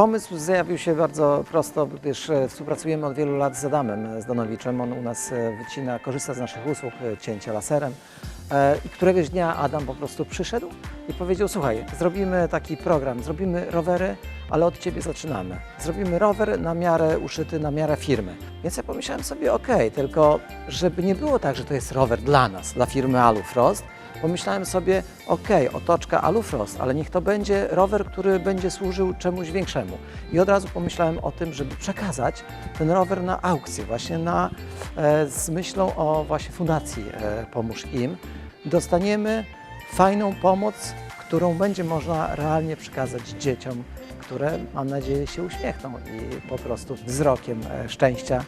Pomysł zjawił się bardzo prosto, gdyż e, współpracujemy od wielu lat z Adamem Zdanowiczem. On u nas e, wycina, korzysta z naszych usług e, cięcia laserem. I któregoś dnia Adam po prostu przyszedł i powiedział: Słuchaj, zrobimy taki program, zrobimy rowery, ale od ciebie zaczynamy. Zrobimy rower na miarę uszyty, na miarę firmy. Więc ja pomyślałem sobie: Okej, tylko żeby nie było tak, że to jest rower dla nas, dla firmy Alufrost, Pomyślałem sobie, okej, otoczka Alufrost, ale niech to będzie rower, który będzie służył czemuś większemu. I od razu pomyślałem o tym, żeby przekazać ten rower na aukcję, właśnie na, e, z myślą o właśnie fundacji e, Pomóż Im. Dostaniemy fajną pomoc, którą będzie można realnie przekazać dzieciom, które mam nadzieję się uśmiechną i po prostu wzrokiem e, szczęścia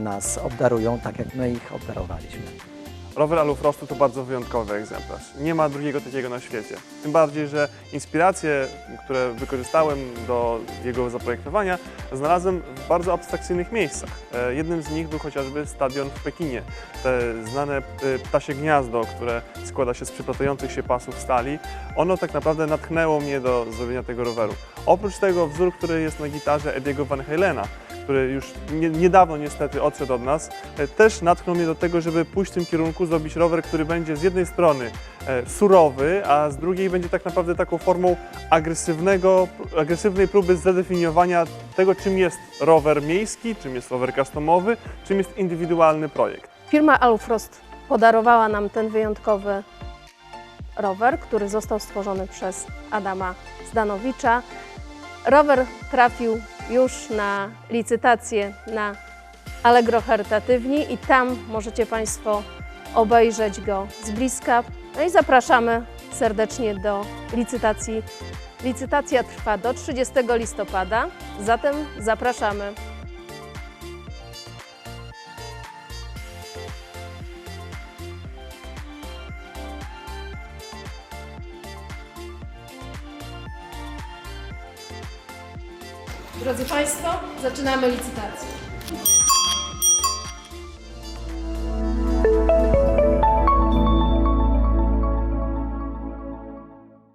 nas obdarują, tak jak my ich obdarowaliśmy. Rower Alufrostu to bardzo wyjątkowy egzemplarz. Nie ma drugiego takiego na świecie. Tym bardziej, że inspiracje, które wykorzystałem do jego zaprojektowania, znalazłem w bardzo abstrakcyjnych miejscach. E, Jednym z nich był chociażby stadion w Pekinie. Te znane e, ptasie gniazdo, które składa się z przyplatających się pasów stali, ono tak naprawdę natchnęło mnie do zrobienia tego roweru. Oprócz tego wzór, który jest na gitarze Ediego Van Halena, który już nie, niedawno niestety odszedł od nas, e, też natchnął mnie do tego, żeby pójść w tym kierunku, zrobić rower, który będzie z jednej strony e, surowy, a z drugiej będzie tak naprawdę taką formą agresywnego, agresywnej próby zredefiniowania tego, czym jest rower miejski, czym jest rower customowy, czym jest indywidualny projekt. Firma Alufrost podarowała nam ten wyjątkowy rower, który został stworzony przez Adama Zdanowicza. Rower trafił już na licytację na Allegro Charytatywni i tam możecie Państwo obejrzeć go z bliska. No i zapraszamy serdecznie do licytacji. Licytacja trwa do 30 listopada, zatem zapraszamy. Drodzy Państwo, zaczynamy licytację.